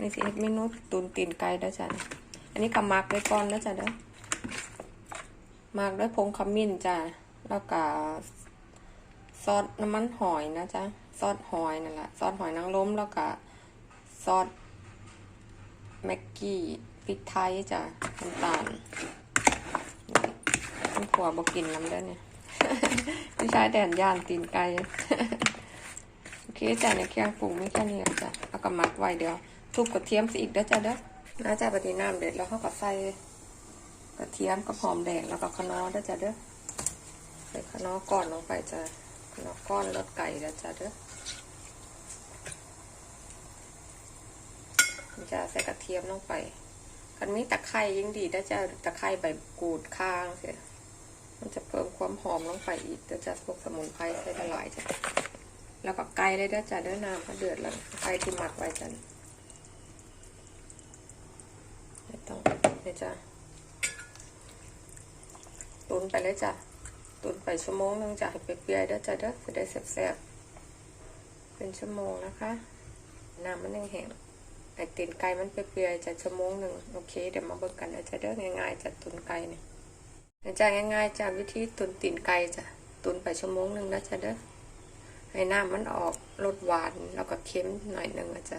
นี่สิเฮ็ดเมนูตุนตีนไก่ได้อจ้ะอันนี้ก็หมักไว้ก่อนนะจ้ะเด้อมักด้วยผงขมิ้นจ้ะแล้วก็ซอสน้ำมันหอยนะจ๊ะซอสหอยนั่นแหละซอสหอยนางรมแล้วก็ซอสแม็กกี้พริกไทยจ้ะน้ำตาลนี่ผัวบอกกินน้ำได้อเนี่ยไม่ใช่แดนย่านตีนไก่โอเคจ้ะในเครื่องปรุงไม่แค่นี้จ้ะแล้วก็หมักไว้เดี๋ยว ทุบกระเทียมสิอีกเด้อจ้ะเด้อน่าจะปฏิน้ำเด็ดแล้วเขาก็ใส่กระเทียมกับหอมแดงแล้วก็ขนอเด้อจ้ะเด้อใส่ขนอก่อนลงไปจ้ะขนอก้อนรสไก่เด้อจ้ะเด้อจะใส่กระเทียมลงไปกันมีตะไคร้ยิ่งดีเด้อจ้ะตะไคร้ใบกูดข้างเสียมันจะเพิ่มความหอมลงไปอีกเด้อจ้ะพวกสมุนไพรใส่ละลายจ้ะแล้วก็ไก่เลยเด้อจ้ะเด้อน้ำก็เดือดแล้วไก่ที่หมักไว้จ้ะไม่ ต้องเนี่ยจ้ะตุนไปเลยจ้ะตุนไปชั่วโมงนึงจ้ะให้เปื่อยๆเด้จ้ะเด้อจะได้แซ่บๆเป็นชั่วโมงนะคะน้ำมันยังแห้งไอตีนไก่มันเปื่อยๆจะชั่วโมงหนึ่งโอเคเดี๋ยวมาเบิ่งกันนะจ้ะเด้อง่ายๆจ้ะตุนไก่เนี่ยจ้ะง่ายๆจ้ะวิธีตุนตีนไก่จ้ะตุนไปชั่วโมงหนึ่งนะจ้ะเด้อให้น้ำมันออกรสหวานแล้วก็เค็มหน่อยหนึ่งอะจ้ะ